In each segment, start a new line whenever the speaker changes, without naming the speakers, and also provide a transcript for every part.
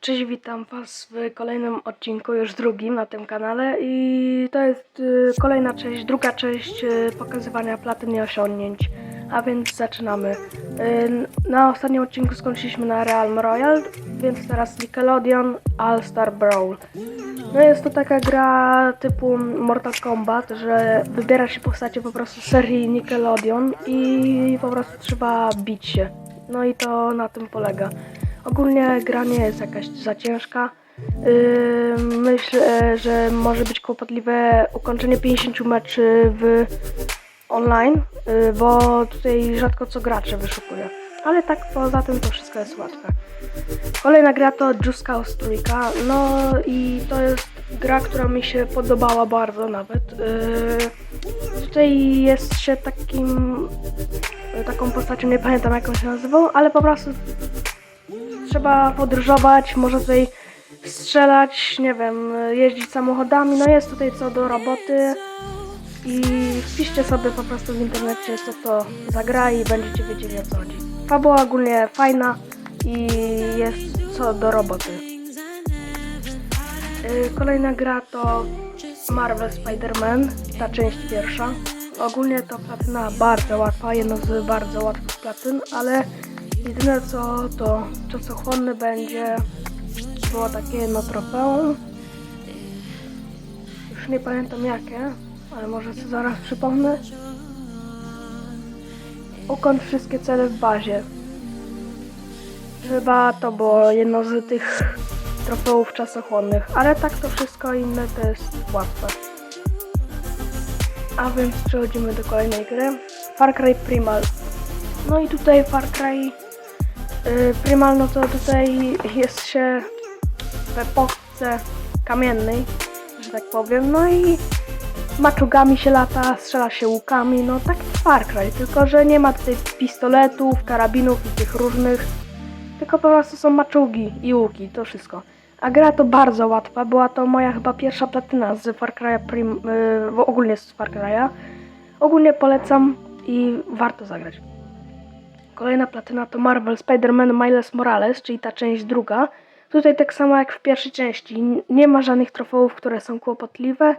Cześć, witam Was w kolejnym odcinku, już drugim na tym kanale i to jest y, kolejna część, druga część y, pokazywania platyn i osiągnięć, a więc zaczynamy. Y, na ostatnim odcinku skończyliśmy na Realm Royal, więc teraz Nickelodeon All Star Brawl. No jest to taka gra typu Mortal Kombat, że wybiera się postacie po prostu serii Nickelodeon i po prostu trzeba bić się. No i to na tym polega. Ogólnie gra nie jest jakaś za ciężka. Myślę, że może być kłopotliwe ukończenie 50 meczy w online, yy, bo tutaj rzadko co gracze wyszukuje. Ale tak poza tym to wszystko jest łatwe. Kolejna gra to Just Cause. No i to jest gra, która mi się podobała bardzo nawet. Yy, tutaj jest się takim taką postacią, nie pamiętam jak on się nazywał, ale po prostu trzeba podróżować, może tutaj strzelać, nie wiem, jeździć samochodami, no jest tutaj co do roboty i wpiszcie sobie po prostu w internecie co to za gra i będziecie wiedzieli o co chodzi. Fabuła ogólnie fajna i jest co do roboty. Yy, Kolejna gra to Marvel Spider-Man, ta część pierwsza. Ogólnie to platyna bardzo łatwa, jedno z bardzo łatwych platyn, ale jedyne co to czasochłonne będzie było takie jedno trofeum. Już nie pamiętam jakie, ale może sobie zaraz przypomnę. Ukończ wszystkie cele w bazie. Chyba to było jedno z tych trofeów czasochłonnych, ale tak to wszystko inne to jest łatwe. A więc przechodzimy do kolejnej gry. Far Cry Primal. No i tutaj Far Cry Primal, no to tutaj jest się w epoce kamiennej, że tak powiem. No i maczugami się lata, strzela się łukami, no tak jak Far Cry, tylko że nie ma tutaj pistoletów, karabinów i tych różnych, tylko po prostu są maczugi i łuki, to wszystko. A gra to bardzo łatwa, była to moja chyba pierwsza platyna z Far Cry'a Prim, yy, ogólnie z Far Cry'a. Ogólnie polecam i warto zagrać. Kolejna platyna to Marvel Spider-Man Miles Morales, czyli ta część druga. Tutaj tak samo jak w pierwszej części. Nie ma żadnych trofeów, które są kłopotliwe.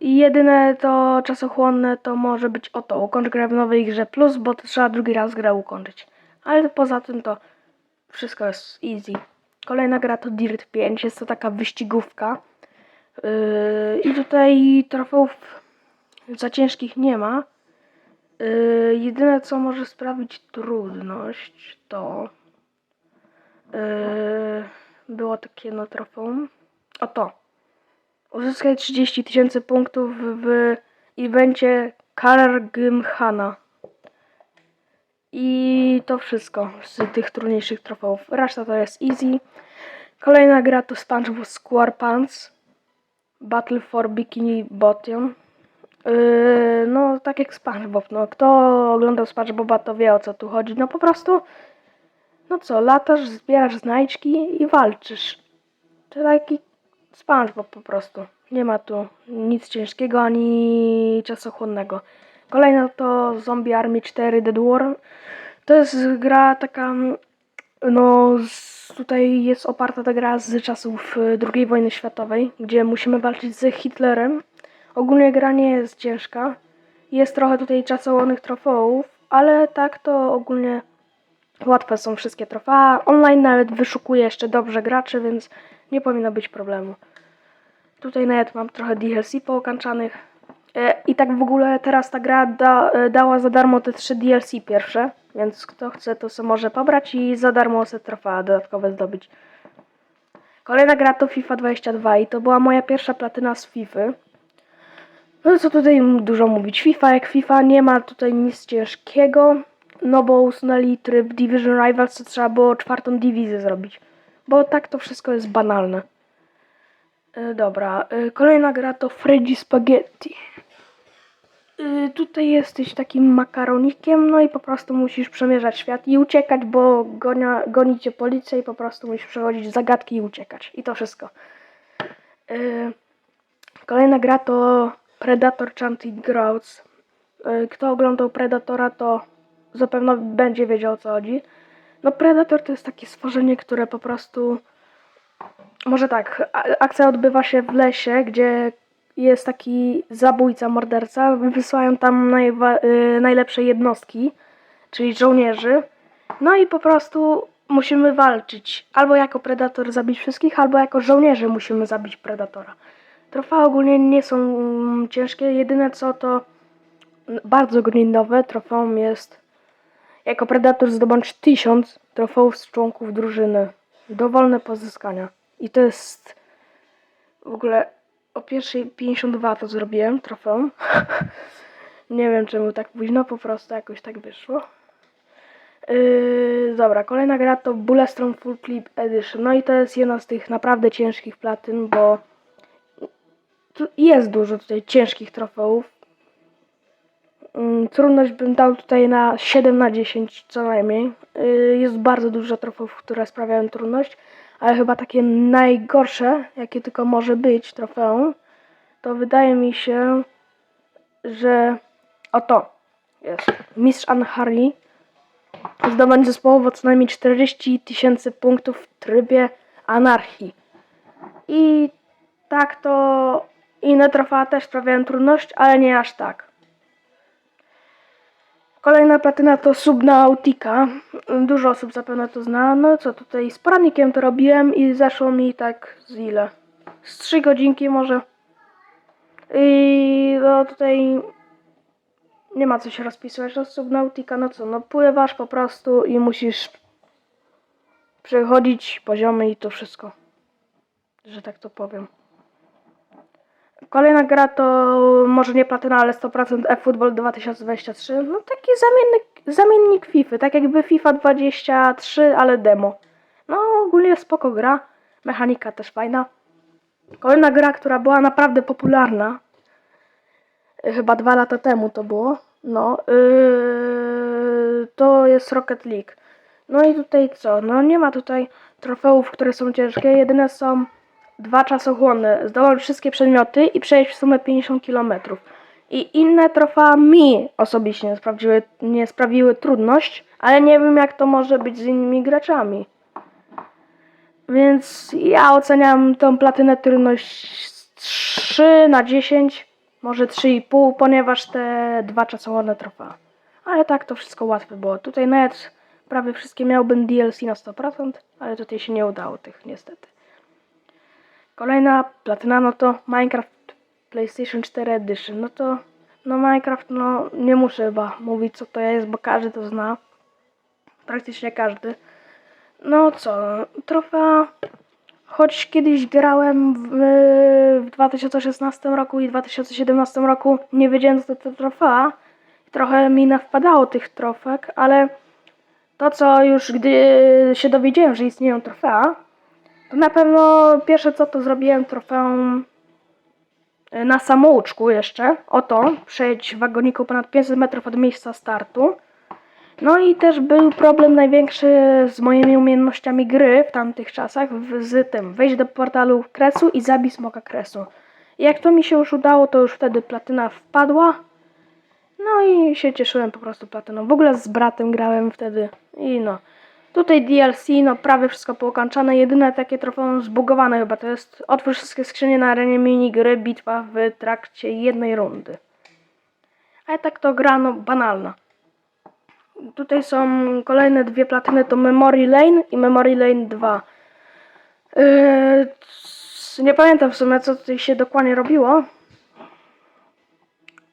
I jedyne to czasochłonne to może być oto, ukończ grę w nowej grze plus, bo trzeba drugi raz grę ukończyć. Ale poza tym to wszystko jest easy. Kolejna gra to Dirt 5, jest to taka wyścigówka. Yy, I tutaj trofeów za ciężkich nie ma. Yy, jedyne co może sprawić trudność to yy, było takie jedno trofeum. Oto. Uzyskaj 30 tysięcy punktów w evencie Karar Gymkhana. I to wszystko z tych trudniejszych trofeów. Reszta to jest easy. Kolejna gra to SpongeBob SquarePants Battle for Bikini Bottom. Yy, no, tak jak SpongeBob. No, kto oglądał SpongeBoba, to wie o co tu chodzi. No, po prostu, no co, latasz, zbierasz znajdźki i walczysz. To taki SpongeBob po prostu. Nie ma tu nic ciężkiego ani czasochłonnego. Kolejna to Zombie Army 4 Dead War. To jest gra taka, no z, tutaj jest oparta ta gra z czasów y, II wojny światowej, gdzie musimy walczyć z Hitlerem. Ogólnie gra nie jest ciężka. Jest trochę tutaj czasochłonnych trofeów, ale tak to ogólnie łatwe są wszystkie trofea. Online nawet wyszukuje jeszcze dobrze graczy, więc nie powinno być problemu. Tutaj nawet mam trochę DLC pookańczanych. E, I tak w ogóle teraz ta gra da, e, dała za darmo te trzy DLC pierwsze, więc kto chce to sobie może pobrać i za darmo se trofea dodatkowe zdobyć. Kolejna gra to FIFA 22 i to była moja pierwsza platyna z FIFA. No co tutaj dużo mówić. FIFA jak FIFA nie ma tutaj nic ciężkiego, no bo usunęli tryb Division Rivals, co trzeba było czwartą dywizję zrobić. Bo tak to wszystko jest banalne. E, Dobra, e, kolejna gra to Freddy Spaghetti. E, Tutaj jesteś takim makaronikiem, no i po prostu musisz przemierzać świat i uciekać, bo gonia, goni cię policja i po prostu musisz przechodzić zagadki i uciekać. I to wszystko. Kolejna gra to Predator Chanted Grounds. E, Kto oglądał Predatora, to zapewne będzie wiedział o co chodzi. No Predator to jest takie stworzenie, które po prostu Może tak, akcja odbywa się w lesie, gdzie jest taki zabójca, morderca. Wysyłają tam y, najlepsze jednostki, czyli żołnierzy. No i po prostu musimy walczyć. Albo jako predator zabić wszystkich, albo jako żołnierze musimy zabić predatora. Trofea ogólnie nie są mm, ciężkie, jedyne co to bardzo grindowe trofeum jest jako predator zdobądź 1000 trofeów z członków drużyny. Dowolne pozyskania. I to jest w ogóle o pierwszej 52 to zrobiłem trofeum. Nie wiem czemu tak późno, po prostu jakoś tak wyszło. Yy, dobra, kolejna gra to Bulletstorm Full Clip Edition. No i to jest jedna z tych naprawdę ciężkich platyn, bo jest dużo tutaj ciężkich trofeów. Mm, Trudność bym dał tutaj na 7 na 10 co najmniej. Yy, Jest bardzo dużo trofeów, które sprawiają trudność, ale chyba takie najgorsze, jakie tylko może być trofeum, to wydaje mi się, że oto jest Mistrz Anhari. Zdobądź zespołowo co najmniej 40 tysięcy punktów w trybie anarchii. I tak to inne trofea też sprawiają trudność, ale nie aż tak. Kolejna platyna to Subnautica. Dużo osób zapewne to zna. No co tutaj, z poradnikiem to robiłem i zeszło mi tak z ile? Z 3 godzinki może. I no tutaj nie ma co się rozpisywać. No Subnautica, no co, no pływasz po prostu i musisz przechodzić poziomy i to wszystko. Że tak to powiem. Kolejna gra to może nie platyna, ale 100% eFootball 2023. No taki zamiennik, zamiennik FIFA, tak jakby FIFA 23, ale demo. No ogólnie spoko gra, mechanika też fajna. Kolejna gra, która była naprawdę popularna, y, chyba dwa lata temu to było, no, yy, to jest Rocket League. No i tutaj co? No nie ma tutaj trofeów, które są ciężkie, jedyne są dwa czasochłonne, zdołać wszystkie przedmioty i przejść w sumie 50 km. I inne trofea mi osobiście sprawdziły, nie sprawiły trudność, ale nie wiem jak to może być z innymi graczami. Więc ja oceniam tą platynę trudność z 3 na 10, może 3,5, ponieważ te dwa czasochłonne trofea. Ale tak to wszystko łatwe było. Tutaj nawet prawie wszystkie miałbym DLC na 100%, ale tutaj się nie udało tych niestety. Kolejna platyna, no to Minecraft PlayStation 4 Edition. No to, no Minecraft, no nie muszę chyba mówić co to jest, bo każdy to zna. Praktycznie każdy. No co, trofea, choć kiedyś grałem w, w 2016 roku i 2017 roku, nie wiedziałem co to trofea. Trochę mi nawpadało tych trofek, ale to co już gdy się dowiedziałem, że istnieją trofea, to na pewno pierwsze co to zrobiłem trofeum y, na samouczku jeszcze. Oto, przejdź wagoniku ponad 500 metrów od miejsca startu. No i też był problem największy z moimi umiejętnościami gry w tamtych czasach, z tym, wejść do portalu kresu i zabij smoka kresu. Jak to mi się już udało, to już wtedy platyna wpadła. No i się cieszyłem po prostu platyną. W ogóle z bratem grałem wtedy i no. Tutaj DLC, no prawie wszystko poukończone. Jedyne takie trofeum zbugowane chyba to jest otwórz wszystkie skrzynie na arenie minigry, bitwa w trakcie jednej rundy. Ale tak to gra, no banalna. Tutaj są kolejne dwie platyny, to Memory Lane i Memory Lane 2. Yy, nie pamiętam w sumie, co tutaj się dokładnie robiło.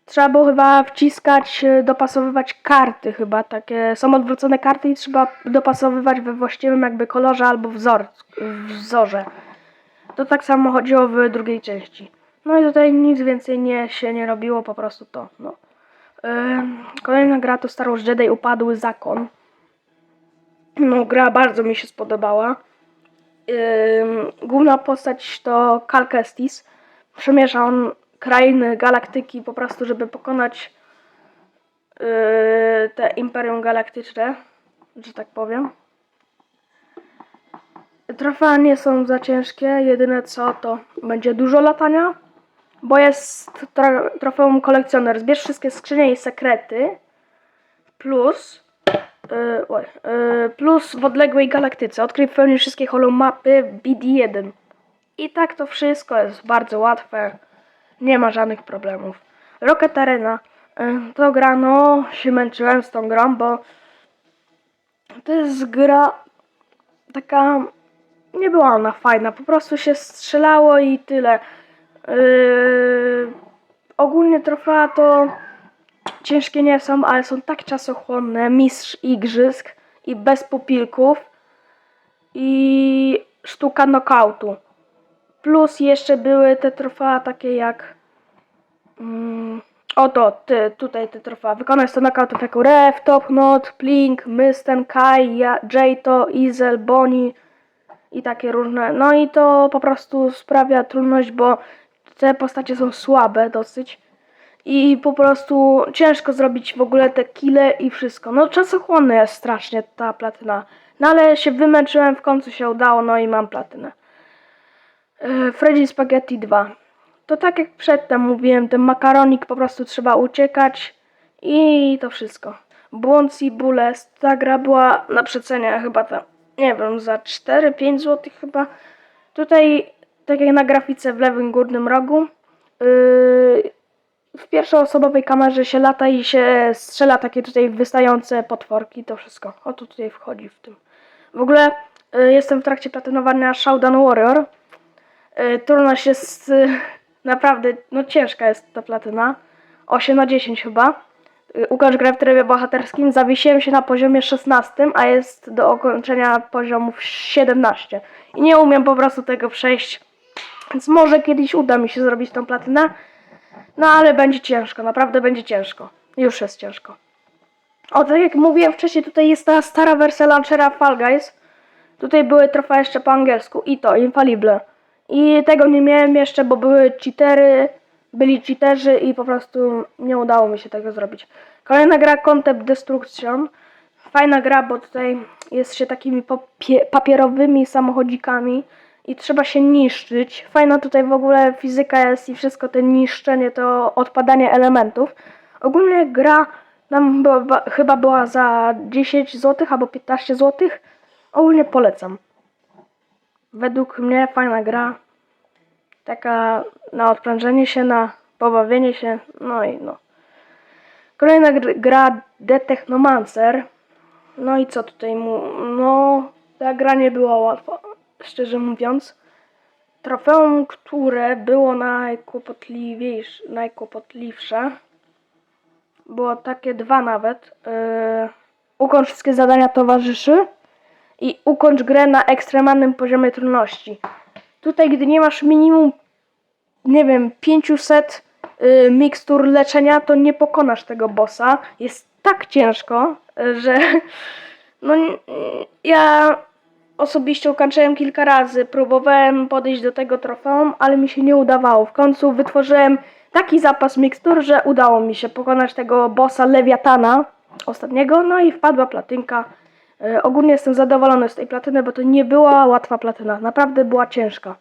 Trzeba było chyba wciskać, y, dopasowywać karty chyba, takie są odwrócone karty i trzeba dopasowywać we właściwym jakby kolorze albo wzor, wzorze. To tak samo chodziło w drugiej części. No i tutaj nic więcej nie, się nie robiło, po prostu to, no. Ym, Kolejna gra to Star Wars Jedi Upadły Zakon. No, gra bardzo mi się spodobała. Ym, Główna postać to Cal Kestis. Przemierza on krainy galaktyki po prostu, żeby pokonać yy, te Imperium Galaktyczne, że tak powiem. Trofea nie są za ciężkie, jedyne co to będzie dużo latania, bo jest tro- trofeum kolekcjoner. Zbierz wszystkie skrzynie i sekrety, plus Yy, yy, plus w odległej galaktyce. Odkryj w pełni wszystkie holomapy BD1. I tak to wszystko jest bardzo łatwe. Nie ma żadnych problemów. Rocket Arena. Yy, to gra, no, się męczyłem z tą grą, bo to jest gra taka. Nie była ona fajna, po prostu się strzelało i tyle. Yy, ogólnie trofea to ciężkie nie są, ale są tak czasochłonne. Mistrz igrzysk i bez pupilków i sztuka knockoutu. Plus jeszcze były te trofea takie jak. Mm, oto, ty, tutaj te trofea. Wykonaj 100 knockoutów jako Ref, Top Knot, Plink, Mysten, Kai, Ja- Jayto, Izel, Bonnie i takie różne. No i to po prostu sprawia trudność, bo te postacie są słabe dosyć. I po prostu ciężko zrobić w ogóle te kile i wszystko. No czasochłonne jest strasznie ta platyna. No ale się wymęczyłem, w końcu się udało, no i mam platynę. Yy, Freddy Spaghetti 2. To tak jak przedtem mówiłem, ten makaronik po prostu trzeba uciekać i to wszystko. Błąd i Bules. Ta gra była na przecenie chyba tam, nie wiem, za 4-5 zł chyba. Tutaj, tak jak na grafice w lewym górnym rogu, yy, w pierwszoosobowej kamerze się lata i się strzela takie tutaj wystające potworki, to wszystko. O to tutaj wchodzi w tym. W ogóle y, jestem w trakcie platynowania Showdown Warrior. Y, trudność jest y, naprawdę, no ciężka jest ta platyna. 8 na 10 chyba. Y, ukończ grę w trybie bohaterskim. Zawiesiłem się na poziomie 16, a jest do ukończenia poziomów 17. I nie umiem po prostu tego przejść. Więc może kiedyś uda mi się zrobić tą platynę. No ale będzie ciężko, naprawdę będzie ciężko. Już jest ciężko. O, tak jak mówiłem wcześniej, tutaj jest ta stara wersja launchera Fall Guys. Tutaj były trofea jeszcze po angielsku i to, Infallible. I tego nie miałem jeszcze, bo były cheatery, byli cheaterzy i po prostu nie udało mi się tego zrobić. Kolejna gra Concept Destruction. Fajna gra, bo tutaj jest się takimi papierowymi samochodzikami i trzeba się niszczyć. Fajna tutaj w ogóle fizyka jest i wszystko to niszczenie, to odpadanie elementów. Ogólnie gra tam była, ba- chyba była za 10 zł albo 15 zł. Ogólnie polecam. Według mnie fajna gra. Taka na odprężenie się, na pobawienie się, no i no. Kolejna gr- gra The Technomancer. No i co tutaj mu... No, ta gra nie była łatwa, szczerze mówiąc. Trofeum, które było najkłopotliwiejsze, najkłopotliwsze, było takie dwa nawet. Yy, ukończ wszystkie zadania towarzyszy i ukończ grę na ekstremalnym poziomie trudności. Tutaj, gdy nie masz minimum, nie wiem, 500 y, mikstur leczenia, to nie pokonasz tego bossa. Jest tak ciężko, y, że no, ja osobiście ukończyłem kilka razy. Próbowałem podejść do tego trofeum, ale mi się nie udawało. W końcu wytworzyłem taki zapas mikstur, że udało mi się pokonać tego bossa Lewiatana ostatniego, no i wpadła platynka. E, ogólnie jestem zadowolony z tej platyny, bo to nie była łatwa platyna. Naprawdę była ciężka.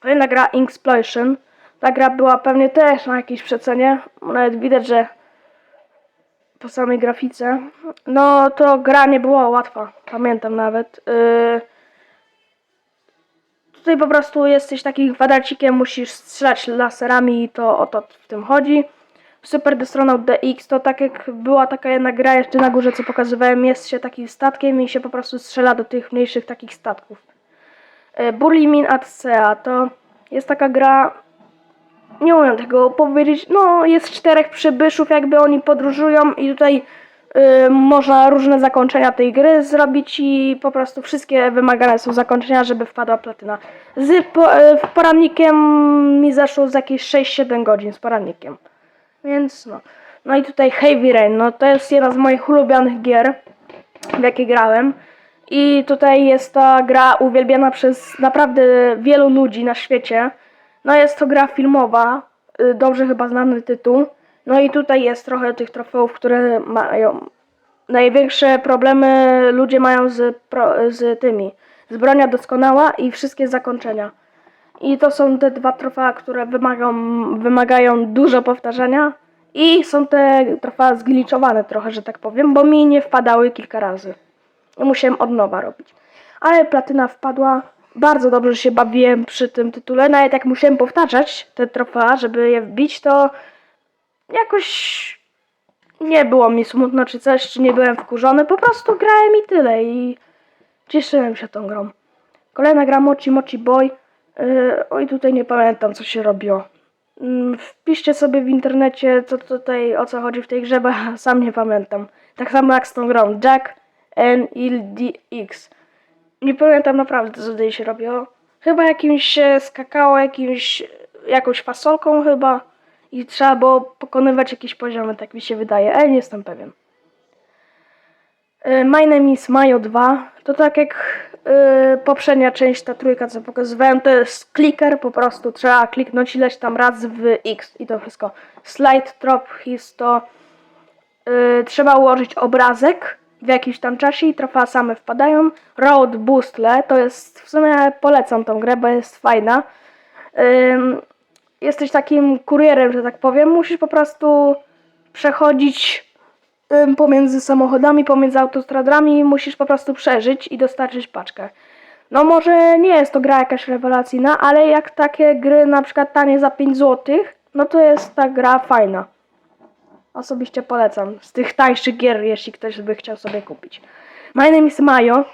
Kolejna gra Inksplosion. Ta gra była pewnie też na jakiejś przecenie. Nawet widać, że po samej grafice. No to gra nie była łatwa. Pamiętam nawet. Yy... Tutaj po prostu jesteś takim kwadracikiem, musisz strzelać laserami i to o to w tym chodzi. Super Destronaut DX to tak jak była taka jedna gra jeszcze na górze, co pokazywałem, jest się takim statkiem i się po prostu strzela do tych mniejszych takich statków. E, Burlimin Atsea to jest taka gra, nie umiem tego powiedzieć, no jest czterech przybyszów, jakby oni podróżują i tutaj y, można różne zakończenia tej gry zrobić i po prostu wszystkie wymagane są zakończenia, żeby wpadła platyna. Z po, y, porannikiem mi zeszło z jakieś 6-7 godzin z porannikiem. Więc no. No i tutaj Heavy Rain, no to jest jedna z moich ulubionych gier, w jakie grałem. I tutaj jest ta gra uwielbiana przez naprawdę wielu ludzi na świecie. No jest to gra filmowa, y, dobrze chyba znany tytuł. No i tutaj jest trochę tych trofeów, które mają największe problemy ludzie mają z, z tymi. Z doskonała i wszystkie zakończenia. I to są te dwa trofea, które wymagają dużo powtarzania I są te trofea zgliczowane trochę, że tak powiem, bo mi nie wpadały kilka razy. Musiałem od nowa robić. Ale platyna wpadła. Bardzo dobrze się bawiłem przy tym tytule. Nawet jak musiałem powtarzać te trofea, żeby je wbić, to jakoś nie było mi smutno czy coś, czy nie byłem wkurzony. Po prostu grałem i tyle. I cieszyłem się tą grą. Kolejna gra Mochi Mochi Boy. Yy, oj, tutaj nie pamiętam, co się robiło. Mm, Wpiszcie sobie w internecie, co tutaj, o co chodzi w tej grze, bo sam nie pamiętam. Tak samo jak z tą grą. Jack N X. Nie pamiętam naprawdę, co tutaj się robiło. Chyba jakimś się skakało, jakimś, jakąś fasolką chyba. I trzeba było pokonywać jakieś poziomy, tak mi się wydaje, ale nie jestem pewien. Y, My name is Mayo 2. To tak jak y, poprzednia część, ta trójka, co pokazywałem, to jest clicker, po prostu trzeba kliknąć ileś tam razy w X i to wszystko. Slide drop his to y, trzeba ułożyć obrazek w jakimś tam czasie i trofea same wpadają. Road Boostle to jest, w sumie polecam tą grę, bo jest fajna. Ym, jesteś takim kurierem, że tak powiem, musisz po prostu przechodzić pomiędzy samochodami, pomiędzy autostradami, musisz po prostu przeżyć i dostarczyć paczkę. No może nie jest to gra jakaś rewelacyjna, ale jak takie gry na przykład tanie za 5 zł, no to jest ta gra fajna. Osobiście polecam. Z tych tańszych gier, jeśli ktoś by chciał sobie kupić. My name is Mayo.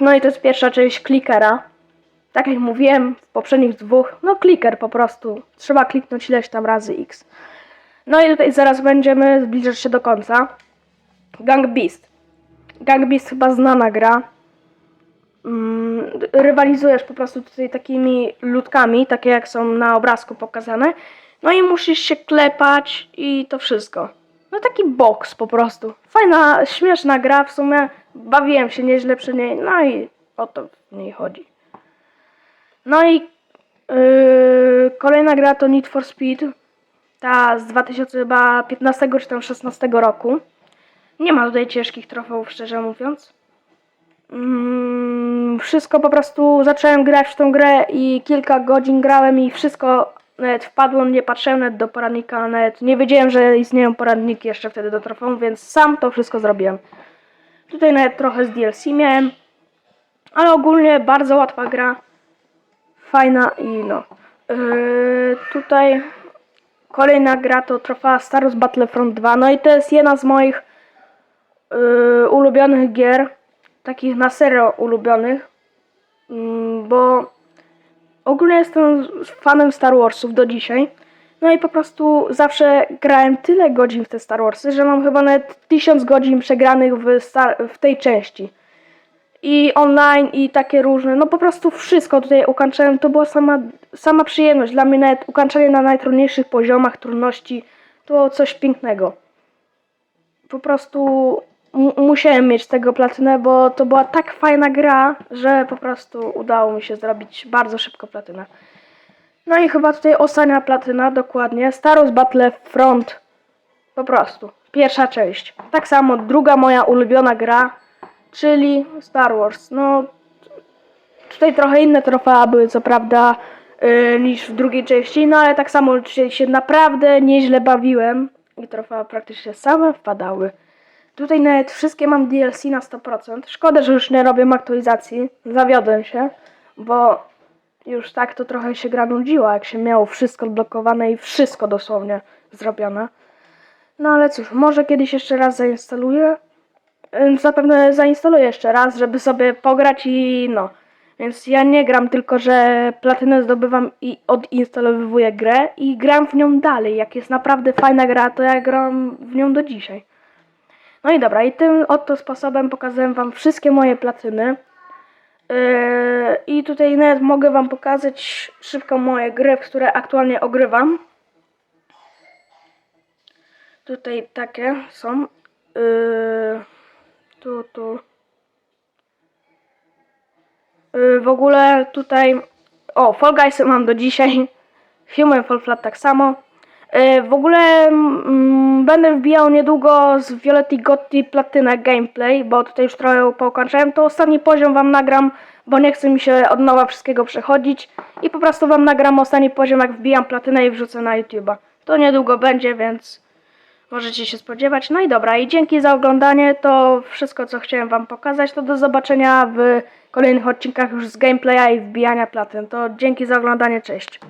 No i to jest pierwsza część clickera. Tak jak mówiłem w poprzednich dwóch, no clicker po prostu. Trzeba kliknąć ileś tam razy X. No i tutaj zaraz będziemy zbliżać się do końca. Gang Beast. Gang Beast chyba znana gra. Mm, rywalizujesz po prostu tutaj takimi ludkami, takie jak są na obrazku pokazane. No i musisz się klepać i to wszystko. No taki boks po prostu. Fajna, śmieszna gra w sumie. Bawiłem się nieźle przy niej, no i o to w niej chodzi. No i yy, kolejna gra to Need for Speed. Ta z 2015 czy tam 16 roku. Nie ma tutaj ciężkich trofeów, szczerze mówiąc. Mm, wszystko po prostu zacząłem grać w tą grę i kilka godzin grałem i wszystko nawet wpadłem, nie patrzyłem nawet do poradnika, nawet nie wiedziałem, że istnieją poradniki jeszcze wtedy do trofeum, więc sam to wszystko zrobiłem. Tutaj nawet trochę z DLC miałem, ale ogólnie bardzo łatwa gra, fajna i no. Yy, tutaj kolejna gra to trofea Star Wars Battlefront 2, no i to jest jedna z moich yy, ulubionych gier, takich na serio ulubionych, mm, bo ogólnie jestem fanem Star Warsów do dzisiaj. No i po prostu zawsze grałem tyle godzin w te Star Warsy, że mam chyba nawet tysiąc godzin przegranych w, star- w tej części. I online, i takie różne. No po prostu wszystko tutaj ukończyłem. To była sama, sama przyjemność. Dla mnie nawet ukończenie na najtrudniejszych poziomach trudności to coś pięknego po prostu mu- musiałem mieć tego platynę, bo to była tak fajna gra, że po prostu udało mi się zrobić bardzo szybko platynę. No i chyba tutaj ostatnia platyna, dokładnie. Star Wars Battlefront. Po prostu. Pierwsza część. Tak samo druga moja ulubiona gra, czyli Star Wars. No, tutaj trochę inne trofea były, co prawda, yy, niż w drugiej części, no ale tak samo dzisiaj się naprawdę nieźle bawiłem i trofea praktycznie same wpadały. Tutaj nawet wszystkie mam DLC na 100%. Szkoda, że już nie robię aktualizacji. Zawiodłem się, bo już tak to trochę się gra nudziła, jak się miało wszystko odblokowane i wszystko dosłownie zrobione. No ale cóż, może kiedyś jeszcze raz zainstaluję. Ym, Zapewne zainstaluję jeszcze raz, żeby sobie pograć i no. Więc ja nie gram tylko, że platynę zdobywam i odinstalowuję grę i gram w nią dalej. Jak jest naprawdę fajna gra, to ja gram w nią do dzisiaj. No i dobra, i tym oto sposobem pokazałem wam wszystkie moje platyny. Yy, I tutaj nawet mogę wam pokazać szybko moje gry, w które aktualnie ogrywam. Tutaj takie są. Yy, tu, tu. Yy, w ogóle tutaj. O, Fall Guysy mam do dzisiaj. Human Fall Flat tak samo. Yy, w ogóle mm, będę wbijał niedługo z Violetti Gotti Platynę gameplay, bo tutaj już trochę poukończyłem. To ostatni poziom wam nagram, bo nie chce mi się od nowa wszystkiego przechodzić. I po prostu wam nagram ostatni poziom, jak wbijam platynę i wrzucę na YouTube'a. To niedługo będzie, więc możecie się spodziewać. No i dobra, i dzięki za oglądanie. To wszystko, co chciałem Wam pokazać. To do zobaczenia w kolejnych odcinkach już z gameplaya i wbijania platyn. To dzięki za oglądanie, cześć.